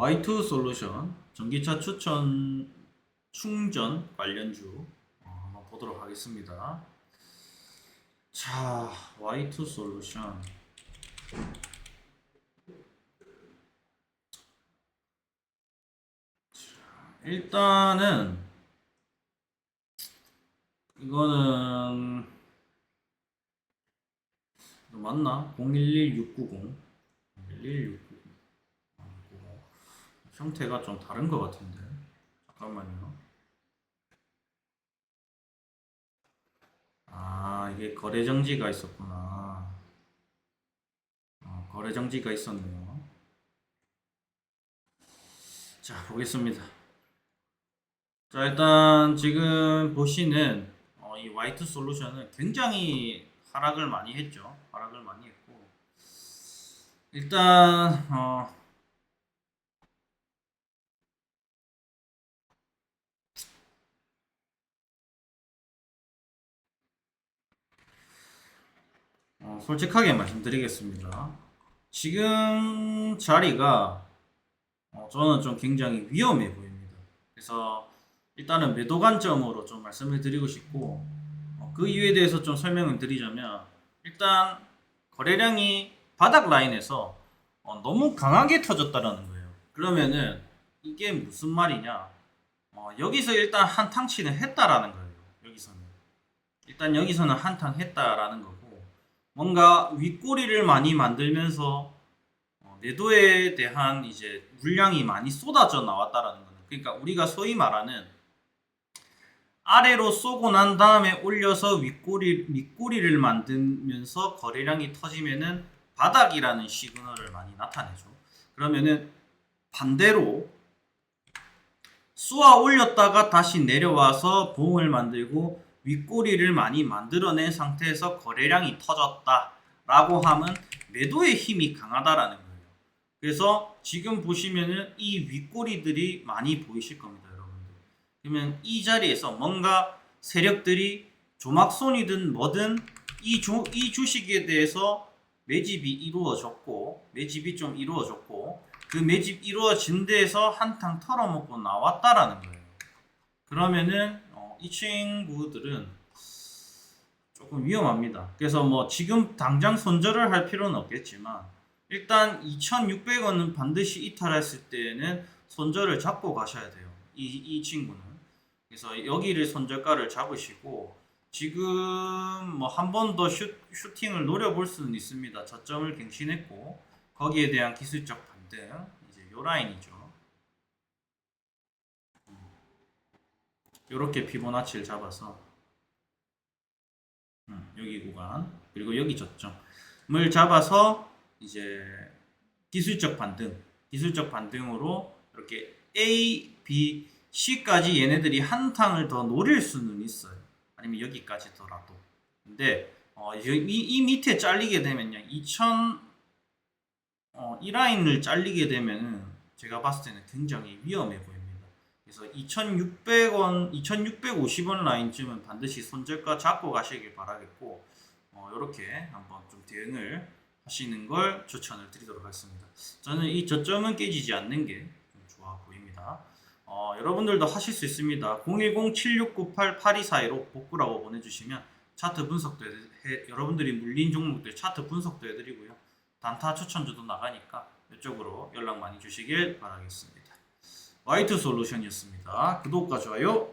Y2 솔루션 전기차 추천 충전 관련주 어, 한번 보도록 하겠습니다. 자, Y2 솔루션 자, 일단은 이거는 이거 맞나? 011690 011690 형태가 좀 다른 것 같은데. 잠깐만요. 아 이게 거래 정지가 있었구나. 어, 거래 정지가 있었네요. 자 보겠습니다. 자 일단 지금 보시는 어, 이 화이트 솔루션은 굉장히 하락을 많이 했죠. 하락을 많이 했고. 일단 어, 어, 솔직하게 말씀드리겠습니다. 지금 자리가 어, 저는 좀 굉장히 위험해 보입니다. 그래서 일단은 매도 관점으로 좀 말씀을 드리고 싶고 어, 그 이유에 대해서 좀 설명을 드리자면 일단 거래량이 바닥 라인에서 어, 너무 강하게 터졌다라는 거예요. 그러면은 이게 무슨 말이냐? 어, 여기서 일단 한탕치는 했다라는 거예요. 여기서는 일단 여기서는 한탕 했다라는 거고 뭔가 윗꼬리를 많이 만들면서 어, 내도에 대한 이제 물량이 많이 쏟아져 나왔다라는 거는 그러니까 우리가 소위 말하는 아래로 쏘고 난 다음에 올려서 윗꼬리 윗꼬리를 만들면서 거래량이 터지면은 바닥이라는 시그널을 많이 나타내죠. 그러면은 반대로 쏘아 올렸다가 다시 내려와서 봉을 만들고 윗꼬리를 많이 만들어낸 상태에서 거래량이 터졌다라고 하면 매도의 힘이 강하다라는 거예요. 그래서 지금 보시면은 이 윗꼬리들이 많이 보이실 겁니다, 여러분들. 그러면 이 자리에서 뭔가 세력들이 조막손이든 뭐든 이, 주, 이 주식에 대해서 매집이 이루어졌고 매집이 좀 이루어졌고 그 매집 이루어진 데에서 한탕 털어먹고 나왔다라는 거예요. 그러면은 어, 이 친구들은 조금 위험합니다. 그래서 뭐 지금 당장 손절을 할 필요는 없겠지만 일단 2,600원은 반드시 이탈했을 때에는 손절을 잡고 가셔야 돼요. 이, 이 친구는. 그래서 여기를 손절가를 잡으시고 지금 뭐 한 번 더 슈팅을 노려볼 수는 있습니다. 저점을 갱신했고 거기에 대한 기술적 반등 이제 요 라인이죠. 이렇게 피보나치를 잡아서 음, 여기 구간 그리고 여기 저점을 잡아서 이제 기술적 반등 기술적 반등으로 이렇게 A, B, C까지 얘네들이 한탕을 더 노릴 수는 있어요. 아니면 여기까지더라도. 근데 어, 이, 이 밑에 잘리게 되면요. 2000 어, 이 라인을 잘리게 되면은 제가 봤을 때는 굉장히 위험해 보입니다 그래서 2,600원, 2,650원 라인쯤은 반드시 손절가 잡고 가시길 바라겠고 어, 이렇게 한번 좀 대응을 하시는 걸 추천을 드리도록 하겠습니다. 저는 이 저점은 깨지지 않는 게좀 좋아 보입니다. 어, 여러분들도 하실 수 있습니다. 010-7698-8242로 복구라고 보내주시면 차트 분석도 해, 여러분들이 물린 종목들 차트 분석도 해드리고요. 단타 추천주도 나가니까 이쪽으로 연락 많이 주시길 바라겠습니다. 화이트 솔루션이었습니다. 구독과 좋아요